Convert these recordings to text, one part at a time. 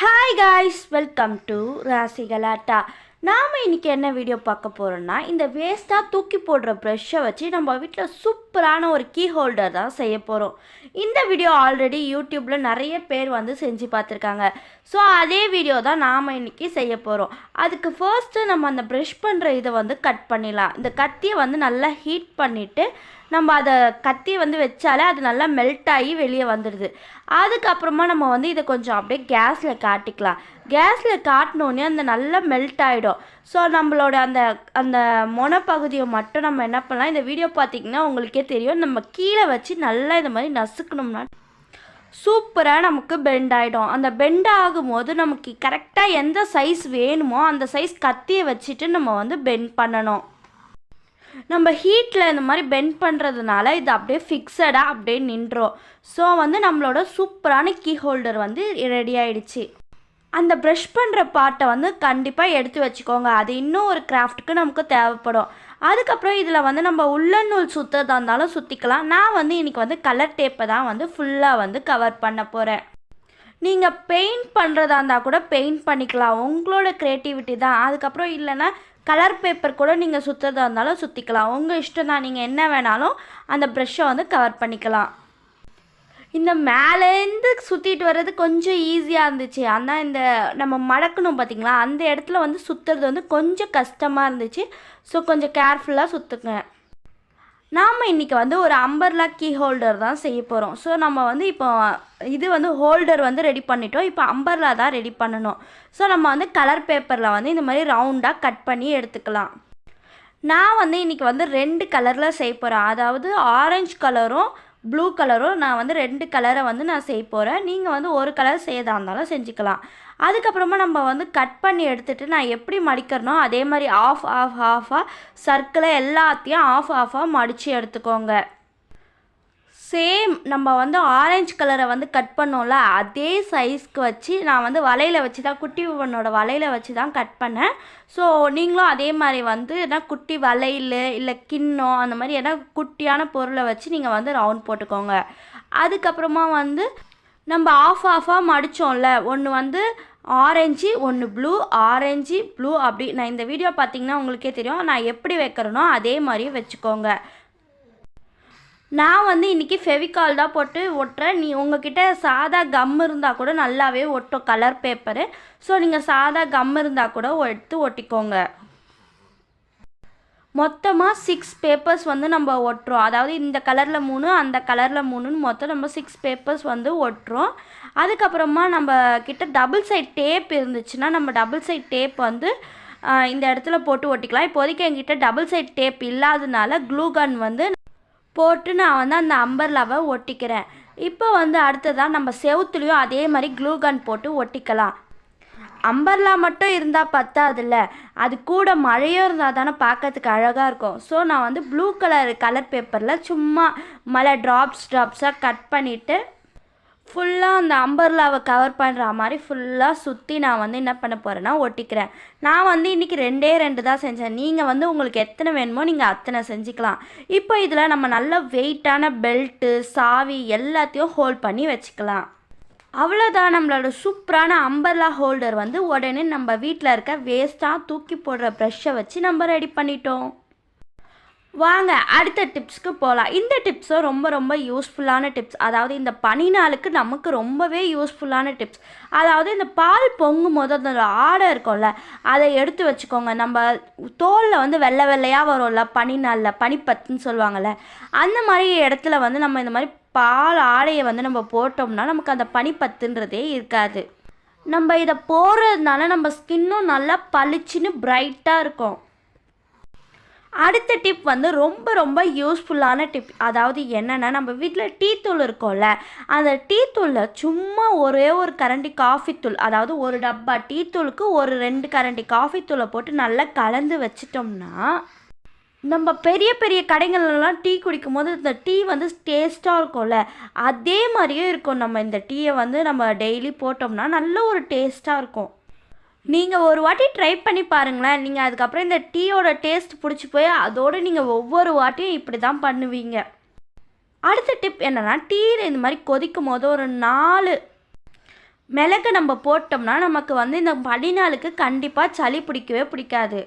Hi guys welcome to Rasigalatta நாம் இன்றைக்கி என்ன வீடியோ பார்க்க போகிறோம்னா இந்த வேஸ்ட்டாக தூக்கி போடுற ப்ரெஷ்ஷை வச்சு நம்ம வீட்டில் சூப்பரான ஒரு கீ ஹோல்டர் தான் செய்ய போகிறோம் இந்த வீடியோ ஆல்ரெடி யூடியூப்பில் நிறைய பேர் வந்து செஞ்சு பார்த்துருக்காங்க. ஸோ அதே வீடியோ தான் நாம் இன்றைக்கி செய்ய போகிறோம் அதுக்கு ஃபர்ஸ்ட்டு நம்ம அந்த ப்ரெஷ் பண்ணுற இதை வந்து கட் பண்ணிடலாம். இந்த கத்தியை வந்து நல்லா ஹீட் பண்ணிவிட்டு நம்ம அதை கத்தி வந்து வச்சாலே அது நல்லா மெல்ட் ஆகி வெளியே வந்துடுது. அதுக்கப்புறமா நம்ம வந்து இதை கொஞ்சம் அப்படியே கேஸில் காட்டிக்கலாம். கேஸில் காட்டினோடனே அந்த நல்லா மெல்ட் ஆகிடும் ஸோ நம்மளோட அந்த அந்த மொனப்பகுதியை மட்டும் நம்ம என்ன பண்ணலாம்? இந்த வீடியோ பார்த்திங்கன்னா உங்களுக்கே தெரியும். நம்ம கீழே வச்சு நல்லா இந்த மாதிரி நசுக்கணும்னா சூப்பராக நமக்கு பெண்ட் ஆகிடும் அந்த பெண்ட் ஆகும்போது நமக்கு கரெக்டாக எந்த சைஸ் வேணுமோ அந்த சைஸ் கத்தியை வச்சுட்டு நம்ம வந்து பெண்ட் பண்ணணும். நம்ம ஹீட்டில் இந்த மாதிரி பெண்ட் பண்ணுறதுனால இது அப்படியே ஃபிக்ஸடாக அப்படியே நின்றோம். ஸோ வந்து நம்மளோட சூப்பரான கீ ஹோல்டர் வந்து ரெடி ஆயிடுச்சு. அந்த ப்ரஷ் பண்ணுற பாட்டை வந்து கண்டிப்பாக எடுத்து வச்சுக்கோங்க. அது இன்னும் ஒரு கிராஃப்ட்டுக்கு நமக்கு தேவைப்படும். அதுக்கப்புறம் இதில் வந்து நம்ம உள்ளநூல் சுற்றுறதா இருந்தாலும் சுற்றிக்கலாம் நான் வந்து இன்றைக்கி வந்து கலர் டேப்பை தான் வந்து ஃபுல்லாக வந்து கவர் பண்ண போகிறேன் நீங்கள் பெயிண்ட் பண்ணுறதா இருந்தால் கூட பெயிண்ட் பண்ணிக்கலாம். உங்களோட க்ரியேட்டிவிட்டி தான். அதுக்கப்புறம் இல்லைன்னா கலர் பேப்பர் கூட நீங்கள் சுற்றுறதா இருந்தாலும் சுற்றிக்கலாம் உங்கள் இஷ்டம் தான் நீங்கள் என்ன வேணாலும் அந்த ப்ரெஷ்ஷை வந்து கவர் பண்ணிக்கலாம். இந்த மேலேருந்து சுற்றிட்டு வர்றது கொஞ்சம் ஈஸியாக இருந்துச்சு. ஆனால் இந்த நம்ம மடக்கணும் பார்த்திங்களா அந்த இடத்துல வந்து சுற்றுறது வந்து கொஞ்சம் கஷ்டமாக இருந்துச்சு. ஸோ கொஞ்சம் கேர்ஃபுல்லாக சுற்றுங்க நாம் இன்றைக்கி வந்து ஒரு அம்பர்லா கீ ஹோல்டர் தான் செய்ய போகிறோம் ஸோ நம்ம வந்து இப்போ இது வந்து ஹோல்டர் வந்து ரெடி பண்ணிட்டோம். இப்போ அம்பர்லா தான் ரெடி பண்ணணும். ஸோ நம்ம வந்து கலர் பேப்பரில் வந்து இந்த மாதிரி ரவுண்டாக கட் பண்ணி எடுத்துக்கலாம். நான் வந்து இன்றைக்கி வந்து ரெண்டு கலரில் செய்ய போகிறேன் அதாவது ஆரஞ்சு கலரும் ப்ளூ கலரும் நான் வந்து ரெண்டு கலரை வந்து நான் செய்ய போகிறேன் நீங்கள் வந்து ஒரு கலர் செய்யதா இருந்தாலும் செஞ்சுக்கலாம். அதுக்கப்புறமா நம்ம வந்து கட் பண்ணி எடுத்துகிட்டு நான் எப்படி மடிக்கிறனோ அதே மாதிரி ஆஃப் ஆஃப் ஆஃபாக சர்க்கிளை எல்லாத்தையும் ஆஃப் ஆஃபாக மடித்து எடுத்துக்கோங்க. சேம் நம்ம வந்து ஆரஞ்சு கலரை வந்து கட் பண்ணோம்ல அதே சைஸ்க்கு வச்சு நான் வந்து வலையில் வச்சு தான் குட்டி பொண்ணோட வலையில் வச்சு தான் கட் பண்ணேன். ஸோ நீங்களும் அதே மாதிரி வந்து ஏன்னா குட்டி வளையல் இல்லை கிண்ணம் அந்த மாதிரி எதனா குட்டியான பொருளை வச்சு நீங்கள் வந்து ரவுண்ட் போட்டுக்கோங்க. அதுக்கப்புறமா வந்து நம்ம ஆஃப் ஆஃபாக மடித்தோம்ல ஒன்று வந்து ஆரஞ்சு ஒன்று ப்ளூ ஆரஞ்சு ப்ளூ அப்படி. நான் இந்த வீடியோ பார்த்தீங்கன்னா உங்களுக்கே தெரியும். நான் எப்படி வைக்கிறேனோ அதே மாதிரியே வச்சுக்கோங்க. நான் வந்து இன்றைக்கி ஃபெவிகால் தான் போட்டு ஒட்டுறேன். நீ உங்ககிட்ட சாதா கம் இருந்தால் கூட நல்லாவே ஒட்டும் கலர் பேப்பரு ஸோ நீங்கள் சாதா கம் இருந்தால் கூட எடுத்து ஒட்டிக்கோங்க. மொத்தமாக சிக்ஸ் பேப்பர்ஸ் வந்து நம்ம ஒட்டுறோம். அதாவது இந்த கலரில் மூணு அந்த கலரில் மூணுன்னு மொத்தம் நம்ம சிக்ஸ் பேப்பர்ஸ் வந்து ஒட்டுறோம். அதுக்கப்புறமா நம்ம கிட்ட டபுள் சைட் டேப் இருந்துச்சுன்னா நம்ம டபுள் சைட் டேப் வந்து இந்த இடத்துல போட்டு ஒட்டிக்கலாம். இப்போதைக்கு என்கிட்ட டபுள் சைட் டேப் இல்லாதனால க்ளூ கன் வந்து போட்டு நான் வந்து அந்த அம்பர்லாவை ஒட்டிக்கிறேன். இப்போ வந்து அடுத்ததாக நம்ம செவுத்துலேயும் அதே மாதிரி க்ளூ கன் போட்டு ஒட்டிக்கலாம். அம்பர்லா மட்டும் இருந்தால் பத்தாதுல்ல. அது கூட மழையும் இருந்தால் தானே பார்க்கறதுக்கு அழகாக இருக்கும். ஸோ நான் வந்து ப்ளூ கலர் கலர் பேப்பரில் சும்மா மழை ட்ராப்ஸ் ட்ராப்ஸாக கட் பண்ணிவிட்டு ஃபுல்லாக அந்த அம்பர்லாவை கவர் பண்ணுற மாதிரி ஃபுல்லாக சுற்றி நான் வந்து என்ன பண்ண போகிறேன்னா ஒட்டிக்கிறேன். நான் வந்து இன்றைக்கி ரெண்டே ரெண்டு தான் செஞ்சேன். நீங்கள் வந்து உங்களுக்கு எத்தனை வேணுமோ நீங்கள் அத்தனை செஞ்சுக்கலாம். இப்போ இதில் நம்ம நல்ல வெயிட்டான பெல்ட்டு சாவி எல்லாத்தையும் ஹோல்ட் பண்ணி வச்சுக்கலாம். அவ்வளோதான் நம்மளோட சூப்பரான அம்பர்லா ஹோல்டர் வந்து உடனே நம்ம வீட்டில் இருக்க வேஸ்ட்டாக தூக்கி போடுற ப்ரெஷ்ஷை வச்சு நம்ம ரெடி பண்ணிட்டோம். வாங்க அடுத்த டிப்ஸ்க்கு போகலாம் இந்த டிப்ஸும் ரொம்ப ரொம்ப யூஸ்ஃபுல்லான டிப்ஸ் அதாவது இந்த பனி நாளுக்கு நமக்கு ரொம்பவே யூஸ்ஃபுல்லான டிப்ஸ் அதாவது இந்த பால் பொங்கும் போது அந்த ஆடை இருக்கும்ல அதை எடுத்து வச்சுக்கோங்க. நம்ம தோலில் வந்து வெள்ளை வெள்ளையாக வரும்ல பனி நாளில் பனிப்பத்துன்னு சொல்லுவாங்கள்ல அந்த மாதிரி இடத்துல வந்து நம்ம இந்த மாதிரி பால் ஆடையை வந்து நம்ம போட்டோம்னா நமக்கு அந்த பனிப்பத்துன்றதே இருக்காது. நம்ம இதை போடுறதுனால நம்ம ஸ்கின்னும் நல்லா பளிச்சுன்னு பிரைட்டாக இருக்கும். அடுத்த டிப் வந்து ரொம்ப ரொம்ப யூஸ்ஃபுல்லான டிப் அதாவது என்னென்னா நம்ம வீட்டில் டீ தூள் இருக்கோம்ல அந்த டீ தூளில் சும்மா ஒரே ஒரு கரண்டி காஃபி தூள் அதாவது ஒரு டப்பா டீ தூளுக்கு ஒரு ரெண்டு கரண்டி காஃபி தூளை போட்டு நல்லா கலந்து வச்சிட்டோம்னா நம்ம பெரிய பெரிய கடைகள்லாம் டீ குடிக்கும் போது இந்த டீ வந்து டேஸ்ட்டாக இருக்கும்ல அதே மாதிரியே இருக்கும். நம்ம இந்த டீயை வந்து நம்ம டெய்லி போட்டோம்னா நல்ல ஒரு டேஸ்ட்டாக இருக்கும். நீங்கள் ஒரு வாட்டி ட்ரை பண்ணி பாருங்களேன். நீங்கள் அதுக்கப்புறம் இந்த டீயோட டேஸ்ட் பிடிச்சி போய் அதோடு நீங்கள் ஒவ்வொரு வாட்டியும் இப்படி தான் பண்ணுவீங்க. அடுத்த டிப் என்னென்னா டீயில் இந்த மாதிரி கொதிக்கும் போது ஒரு நாலு மிளகு நம்ம போட்டோம்னா நமக்கு வந்து இந்த பனிநாளுக்கு கண்டிப்பாக சளி பிடிக்கவே பிடிக்காது.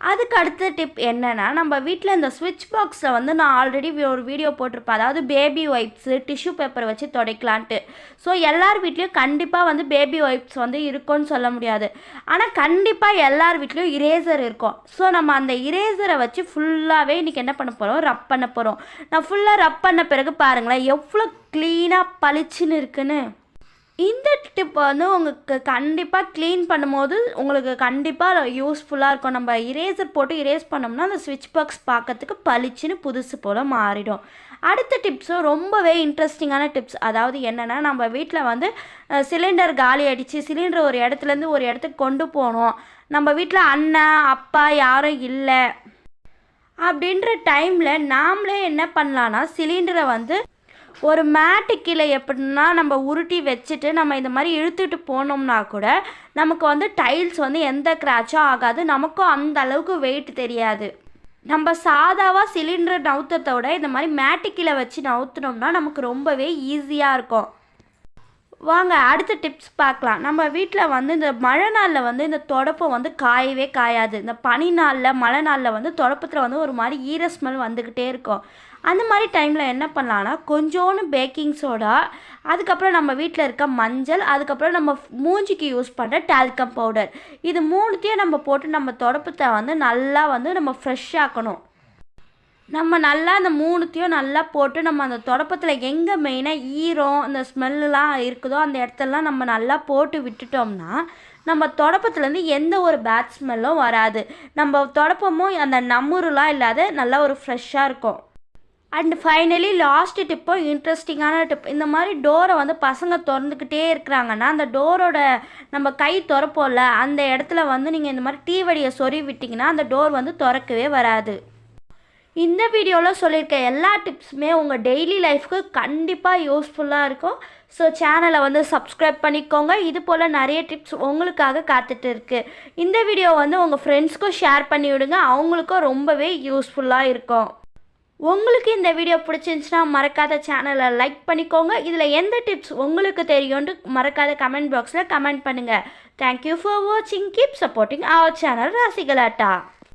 அதுக்கு அடுத்த டிப் என்னென்னா நம்ம வீட்டில் இந்த ஸ்விட்ச் பாக்ஸில் வந்து நான் ஆல்ரெடி ஒரு வீடியோ போட்டிருப்பேன். அதாவது பேபி ஒய்ப்ஸு டிஷ்யூ பேப்பர் வச்சு துடைக்கலான்ட்டு. ஸோ எல்லார் வீட்லேயும் கண்டிப்பாக வந்து பேபி ஒய்ப்ஸ் வந்து இருக்கும்னு சொல்ல முடியாது. ஆனால் கண்டிப்பாக எல்லார் வீட்லேயும் இரேசர் இருக்கும். ஸோ நம்ம அந்த இரேசரை வச்சு ஃபுல்லாகவே இன்றைக்கி என்ன பண்ண போகிறோம் ரப் பண்ண போகிறோம் நான் ஃபுல்லாக ரப் பண்ண பிறகு பாருங்களேன் எவ்வளோ க்ளீனாக பளிச்சுன்னு இருக்குன்னு. இந்த டிப் வந்து உங்களுக்கு கண்டிப்பாக க்ளீன் பண்ணும்போது உங்களுக்கு கண்டிப்பாக யூஸ்ஃபுல்லாக இருக்கும். நம்ம இரேசர் போட்டு இரேஸ் பண்ணோம்னா அந்த ஸ்விட்ச் பாக்ஸ் பார்க்கறதுக்கு பளிச்சுன்னு புதுசு போல் மாறிடும். அடுத்த டிப்ஸும் ரொம்பவே இன்ட்ரெஸ்டிங்கான டிப்ஸ் அதாவது என்னென்னா நம்ம வீட்டில் வந்து சிலிண்டர் காலி அடித்து சிலிண்டர் ஒரு இடத்துலேருந்து ஒரு இடத்துக்கு கொண்டு போகணும். நம்ம வீட்டில் அண்ணன் அப்பா யாரும் இல்லை. அப்படின்ற டைமில் நாமளே என்ன பண்ணலான்னா சிலிண்டரை வந்து ஒரு மேட்டு கீழே எப்படின்னா நம்ம உருட்டி வச்சுட்டு நம்ம இந்த மாதிரி இழுத்துட்டு போனோம்னா கூட நமக்கு வந்து டைல்ஸ் வந்து எந்த கிராச்சும் ஆகாது. நமக்கும் அந்த அளவுக்கு வெயிட் தெரியாது. நம்ம சாதாவாக சிலிண்டர் நவுத்தத்தை விட இந்த மாதிரி மேட்டு கீழே வச்சு நவுத்துனோம்னா நமக்கு ரொம்பவே ஈஸியாக இருக்கும். வாங்க அடுத்த டிப்ஸ் பார்க்கலாம். நம்ம வீட்டில் வந்து இந்த மழை நாளில் வந்து இந்த தொடப்பம் வந்து காயவே காயாது. இந்த பனி நாளில் மழை நாளில் வந்து தொடப்பத்தில் வந்து ஒரு மாதிரி ஈர ஸ்மெல் வந்துக்கிட்டே இருக்கும். அந்த மாதிரி டைமில் என்ன பண்ணலான்னா கொஞ்சோன்னு பேக்கிங் சோடா அதுக்கப்புறம் நம்ம வீட்டில் இருக்க மஞ்சள் அதுக்கப்புறம் நம்ம மூஞ்சிக்கு யூஸ் பண்ணுற டால்கம் பவுடர் இது மூணுத்தையும் நம்ம போட்டு நம்ம தொடப்பத்தை வந்து நல்லா வந்து நம்ம ஃப்ரெஷ்ஷாக்கணும் நம்ம நல்லா அந்த மூணுத்தையும் நல்லா போட்டு நம்ம அந்த தொடப்பத்தில் எங்கே மெயினாக ஈரம் அந்த ஸ்மெல்லாம் இருக்குதோ அந்த இடத்தெல்லாம் நம்ம நல்லா போட்டு விட்டுட்டோம்னா நம்ம தொடப்பத்துலேருந்து எந்த ஒரு பேட் ஸ்மெல்லும் வராது. நம்ம தொடப்பமும் அந்த நம்முருலாம் இல்லாத நல்லா ஒரு ஃப்ரெஷ்ஷாக இருக்கும். அண்ட் ஃபைனலி லாஸ்ட் டிப்பும் இன்ட்ரெஸ்டிங்கான டிப் இந்த மாதிரி டோரை வந்து பசங்க திறந்துக்கிட்டே இருக்கிறாங்கன்னா அந்த டோரோட நம்ம கை திறப்போம்ல அந்த இடத்துல வந்து நீங்கள் இந்த மாதிரி டீ வடியை சொறி விட்டிங்கன்னா அந்த டோர் வந்து திறக்கவே வராது. இந்த வீடியோவில் சொல்லியிருக்க எல்லா டிப்ஸுமே உங்கள் டெய்லி லைஃப்க்கு கண்டிப்பாக யூஸ்ஃபுல்லாக இருக்கும். ஸோ சேனலை வந்து சப்ஸ்கிரைப் பண்ணிக்கோங்க. இது போல் நிறைய டிப்ஸ் உங்களுக்காக காத்துட்டு இருக்கு. இந்த வீடியோ வந்து உங்கள் ஃப்ரெண்ட்ஸ்க்கும் ஷேர் பண்ணி விடுங்க அவங்களுக்கும் ரொம்பவே யூஸ்ஃபுல்லாக இருக்கும். உங்களுக்கு இந்த வீடியோ பிடிச்சிருந்துச்சுன்னா மறக்காத சேனலை லைக் பண்ணிக்கோங்க. இதில் எந்த டிப்ஸ் உங்களுக்கு தெரியும்னு மறக்காத கமெண்ட் பாக்ஸில் கமெண்ட் பண்ணுங்கள் தேங்க்யூ ஃபார் வாட்சிங் keep supporting our channel Rasigalatta